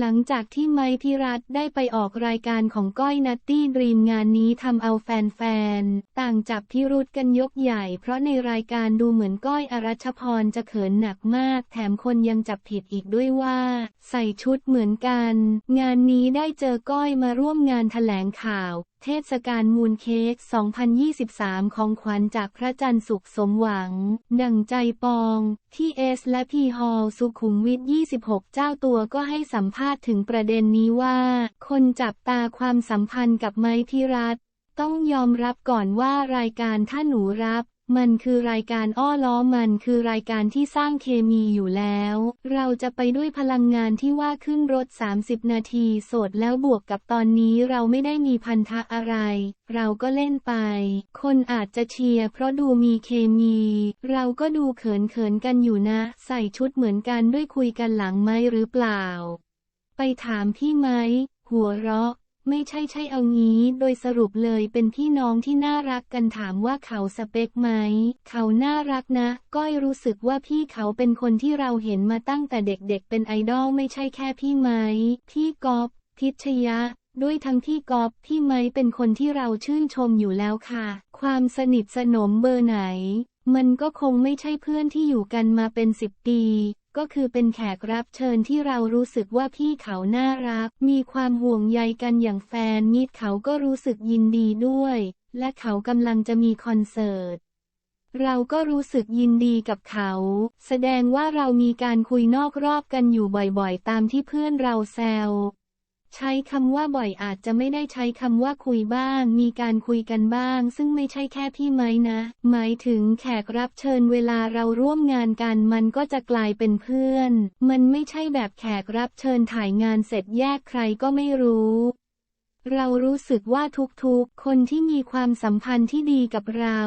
หลังจากที่ไมพิรัตได้ไปออกรายการของก้อยนัตตี้ดรีมงานนี้ทำเอาแฟนๆ ต่างจับพิรุษกันยกใหญ่ เพราะในรายการดูเหมือนก้อยอรัชพรจะเขินหนักมาก แถมคนยังจับผิดอีกด้วยว่า ใส่ชุดเหมือนกัน งานนี้ได้เจอก้อยมาร่วมงานแถลงข่าว เทศกาลมูนเค้ก 2023 ของขวัญจากพระจันทร์สุขสมหวัง ดังใจปอง ที่เอสและพีฮอลสุขุมวิท 26 เจ้าตัวก็ให้สัมภาษณ์ถึงประเด็นนี้ว่า คนจับตาความสัมพันธ์กับไม้ทิรัตต้องยอมรับก่อนว่ารายการถ้าหนูรับ มันคือรายการอ้อล้อมันคือรายการที่สร้างเคมีอยู่แล้ว เราจะไปด้วยพลังงานที่ว่าขึ้นรถ 30 นาทีสดแล้วบวกกับตอนนี้เราไม่ได้มีพันธะอะไร เราก็เล่นไป คนอาจจะเชียร์เพราะดูมีเคมี เราก็ดูเขินเขินๆกันอยู่นะ ใส่ชุดเหมือนกันด้วยคุยกันหลังไหมหรือเปล่า ไปถามพี่ไหมหัวเราะ ไม่ใช่ใช่เอางี้ โดยสรุปเลยเป็นพี่น้องที่น่ารักกันถามว่าเขาสเปคไหม เขาน่ารักนะ ก้อยรู้สึกว่าพี่เขาเป็นคนที่เราเห็นมาตั้งแต่เด็กๆ เป็นไอดอลไม่ใช่แค่พี่ไหมพี่กอฟพิชยะ ด้วยทั้งพี่กอฟพี่ไม้เป็นคนที่เราชื่นชมอยู่แล้วค่ะ ความสนิทสนมเบอร์ไหน มันก็คงไม่ใช่เพื่อนที่อยู่กันมาเป็นสิบปี ก็คือเป็นแขกรับเชิญที่เรารู้สึกว่าพี่เขาน่ารัก มีความห่วงใยกันอย่างแฟนมิตรเขาก็รู้สึกยินดีด้วย และเขากำลังจะมีคอนเสิร์ต เราก็รู้สึกยินดีกับเขา แสดงว่าเรามีการคุยนอกรอบกันอยู่บ่อยๆ ตามที่เพื่อนเราแซว ใช้คำว่าบ่อยอาจจะไม่ได้ใช้คำว่าคุยบ้าง มีการคุยกันบ้าง ซึ่งไม่ใช่แค่พี่ไม้นะ หมายถึงแขกรับเชิญเวลาเราร่วมงานกันมันก็จะกลายเป็นเพื่อน มันไม่ใช่แบบแขกรับเชิญถ่ายงานเสร็จแยกใครก็ไม่รู้เรารู้สึกว่าทุกๆ คนที่มีความสัมพันธ์ที่ดีกับเรา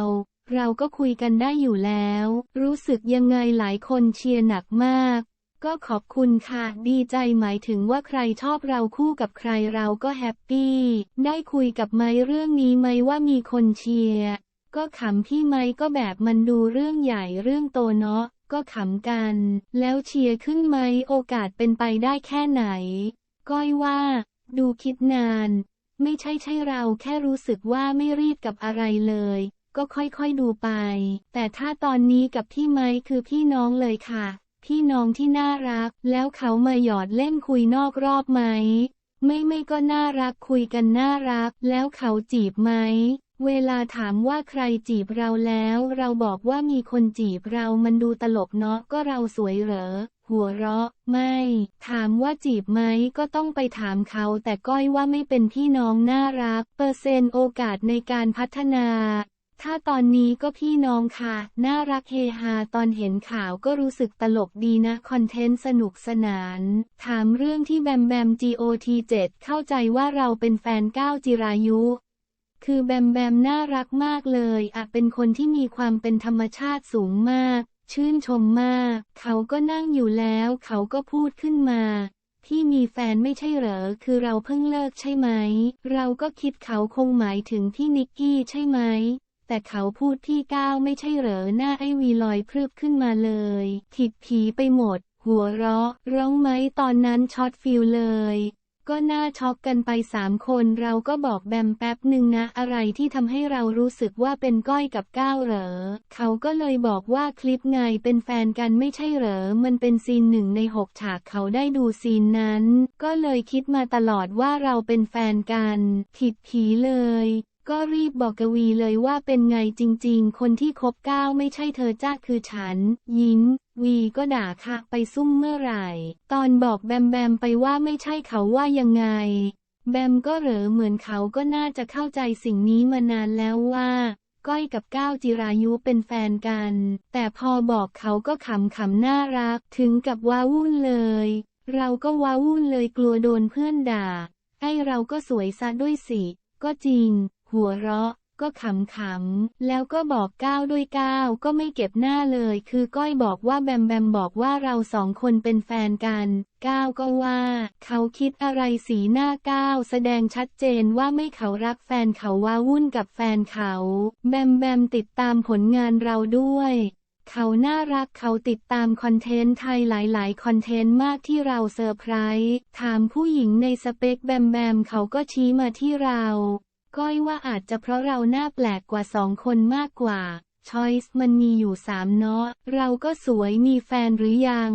เราก็คุยกันได้อยู่แล้ว รู้สึกยังไงหลายคนเชียร์หนักมาก ก็ขอบคุณค่ะ ดีใจหมายถึงว่าใครชอบเราคู่กับใครเราก็แฮปปี้ ได้คุยกับไม้เรื่องนี้ไหมว่ามีคนเชียร์ก็ขำพี่ไม้ก็แบบมันดูเรื่องใหญ่เรื่องโตเนาะก็ขำกัน แล้วเชียร์ขึ้นไหมโอกาสเป็นไปได้แค่ไหน ก้อยว่า ดูคิดนาน ไม่ใช่ใช่เราแค่รู้สึกว่าไม่รีบกับอะไรเลย ก็ค่อยๆดูไป แต่ถ้าตอนนี้กับพี่ไม้คือพี่น้องเลยค่ะ พี่น้องที่น่ารัก แล้วเขามาหยอดเล่นคุยนอกรอบไหม ไม่ไม่ก็น่ารักคุยกันน่ารัก แล้วเขาจีบไหม เวลาถามว่าใครจีบเราแล้ว เราบอกว่ามีคนจีบเรามันดูตลกเนาะก็เราสวยเหรอ หัวเราะ ไม่ ถามว่าจีบไหมก็ต้องไปถามเขาแต่ก้อยว่าไม่เป็นพี่น้องน่ารัก เปอร์เซนต์โอกาสในการพัฒนา ถ้าตอนนี้ก็พี่น้องค่ะ น่ารักเฮฮาตอนเห็นข่าวก็รู้สึกตลกดีนะ คอนเทนต์สนุกสนาน ถามเรื่องที่แบมแบม GOT7 เข้าใจว่าเราเป็นแฟนก้าวจิรายุ คือแบมแบมน่ารักมากเลยอะเป็นคนที่มีความเป็นธรรมชาติสูงมาก ชื่นชมมาก เขาก็นั่งอยู่แล้ว เขาก็พูดขึ้นมาพี่มีแฟนไม่ใช่เหรอ คือเราเพิ่งเลิกใช่ไหม เราก็คิดเขาคงหมายถึงพี่นิกกี้ใช่ไหม แต่เขาพูดพี่ก้าวไม่ใช่เหรอหน้าไอวีลอยพรึบขึ้นมาเลยผิดผีไปหมด หัวเราะ ร้องไหมตอนนั้นช็อตฟิลเลย ก็น่าช็อกกันไปสามคนเราก็บอกแบมแป๊บหนึ่งนะ อะไรที่ทำให้เรารู้สึกว่าเป็นก้อยกับก้าวเหรอ เขาก็เลยบอกว่าคลิปไงเป็นแฟนกันไม่ใช่เหรอ มันเป็นซีนหนึ่งในหกฉากเขาได้ดูซีนนั้น ก็เลยคิดมาตลอดว่าเราเป็นแฟนกัน ผิดผีเลย ก็รีบบอกกวีเลยว่าเป็นไงจริงๆ คนที่คบก้าวไม่ใช่เธอจ้าคือฉัน ยิ้ม วีก็ด่าค่ะไปซุ่มเมื่อไหร่ ตอนบอกแบมแบมไปว่าไม่ใช่เขาว่ายังไง แบมก็เหรอเหมือนเขาก็น่าจะเข้าใจสิ่งนี้มานานแล้วว่าก้อยกับก้าวจิรายุเป็นแฟนกัน แต่พอบอกเขาก็ขำขำน่ารัก ถึงกับว้าวุ่นเลย เราก็ว้าวุ่นเลยกลัวโดนเพื่อนด่า ไอ้เราก็สวยซะด้วยสิ ก็จริง หัวเราะก็ขำๆ แล้วก็บอกก้าวด้วยก้าวก็ไม่เก็บหน้าเลย คือก้อยบอกว่าแบมแบมบอกว่าเราสองคนเป็นแฟนกันก้าวก็ว่า เขาคิดอะไรสีหน้าก้าวแสดงชัดเจนว่าไม่เขารักแฟนเขาว่าวุ่นกับแฟนเขา แบมแบมติดตามผลงานเราด้วยเขาน่ารักเขาติดตามคอนเทนต์ไทยหลายๆ คอนเทนต์มากที่เราเซอร์ไพรส์ถามผู้หญิงในสเปคแบมแบมเขาก็ชี้มาที่เรา ก้อยว่าอาจจะเพราะเราหน้าแปลกกว่าสองคนมากกว่า ชอยส์มันมีอยู่สามเนาะ เราก็สวยมีแฟนหรือยัง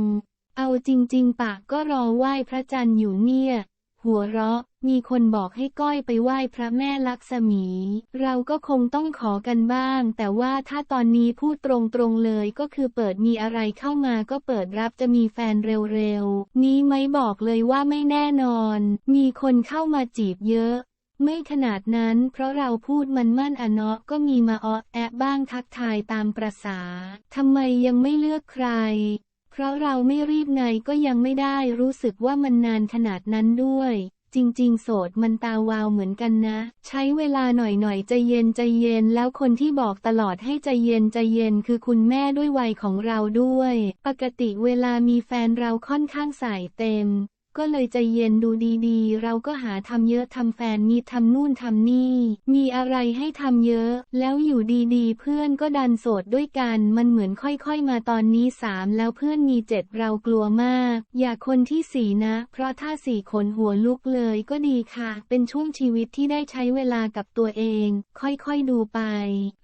เอาจริง ๆ ปากก็รอไหว้พระจันทร์อยู่เนี่ย หัวเราะ มีคนบอกให้ก้อยไปไหว้พระแม่ลักษมี เราก็คงต้องขอกันบ้าง แต่ว่าถ้าตอนนี้พูดตรงๆเลยก็คือเปิดมีอะไรเข้ามาก็เปิดรับจะมีแฟนเร็วๆ นี้ไหมบอกเลยว่าไม่แน่นอน มีคนเข้ามาจีบเยอะ ไม่ขนาดนั้นเพราะเราพูดมันมั่นอะเนาะก็มีมาอ้อแอะบ้างทักทายตามประษาทำไมยังไม่เลือกใคร เพราะเราไม่รีบไงก็ยังไม่ได้รู้สึกว่ามันนานขนาดนั้นด้วย จริง ๆ โสดมันตาวาวเหมือนกันนะ ใช้เวลาหน่อยๆใจเย็นใจเย็นแล้วคนที่บอกตลอดให้ใจเย็นใจเย็นคือคุณแม่ด้วยวัยของเราด้วย ปกติเวลามีแฟนเราค่อนข้างใส่เต็ม ก็เลยใจเย็นดูดีๆ เราก็หาทำเยอะทำแฟนมีทำนู่นทำนี่ มีอะไรให้ทำเยอะ แล้วอยู่ดีๆ เพื่อนก็ดันโสดด้วยกัน มันเหมือนค่อยๆมาตอนนี้สามแล้วเพื่อนมีเจ็ดเรากลัวมาก อย่าคนที่สี่นะ เพราะถ้าสี่คนหัวลุกเลยก็ดีค่ะ เป็นช่วงชีวิตที่ได้ใช้เวลากับตัวเอง ค่อยๆดูไป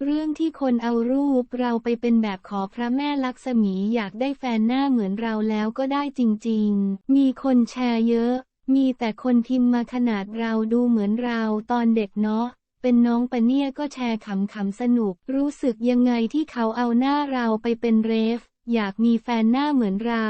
เรื่องที่คนเอารูปเราไปเป็นแบบขอพระแม่ลักษมีอยากได้แฟนหน้าเหมือนเราแล้วก็ได้จริง ๆ มีคนแชร์เยอะ มีแต่คนพิมพ์มาขนาดเราดูเหมือนเราตอนเด็กเนาะ เป็นน้องปะเนี่ยก็แชร์ขำๆสนุก รู้สึกยังไงที่เขาเอาหน้าเราไปเป็นเรฟ อยากมีแฟนหน้าเหมือนเรา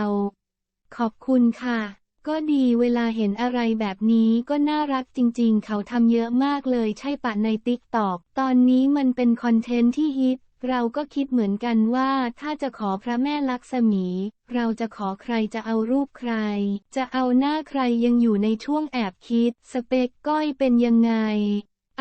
ขอบคุณค่ะ ก็ดีเวลาเห็นอะไรแบบนี้ก็น่ารักจริงๆ เขาทำเยอะมากเลยใช่ปะในติ๊กตอก ตอนนี้มันเป็นคอนเทนต์ที่ฮิต เราก็คิดเหมือนกันว่าถ้าจะขอพระแม่ลักษมี เราจะขอใครจะเอารูปใคร จะเอาหน้าใครยังอยู่ในช่วงแอบคิด สเปกก้อยเป็นยังไง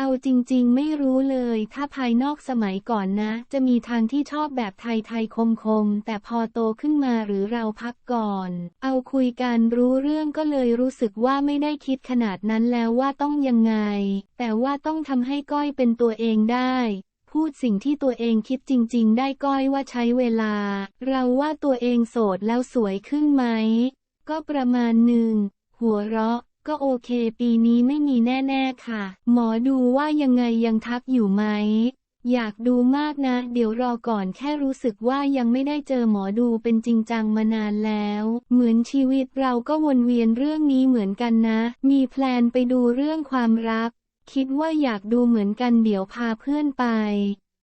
เอาจริงๆไม่รู้เลย ถ้าภายนอกสมัยก่อนนะ จะมีทางที่ชอบแบบไทยๆคมๆ แต่พอโตขึ้นมาหรือเราพักก่อน เอาคุยกันรู้เรื่องก็เลยรู้สึกว่าไม่ได้คิดขนาดนั้นแล้วว่าต้องยังไง แต่ว่าต้องทำให้ก้อยเป็นตัวเองได้ พูดสิ่งที่ตัวเองคิดจริง ๆ ได้ก้อยว่าใช้เวลา เราว่าตัวเองโสดแล้วสวยขึ้นไหม ก็ประมาณหนึ่ง หัวเราะ ก็โอเคปีนี้ไม่มีแน่ ๆ ค่ะ หมอดูว่ายังไงยังทักอยู่ไหม อยากดูมากนะ เดี๋ยวรอก่อนแค่รู้สึกว่ายังไม่ได้เจอหมอดูเป็นจริงจังมานานแล้ว เหมือนชีวิตเราก็วนเวียนเรื่องนี้เหมือนกันนะ มีแพลนไปดูเรื่องความรัก คิดว่าอยากดูเหมือนกันเดี๋ยวพาเพื่อนไป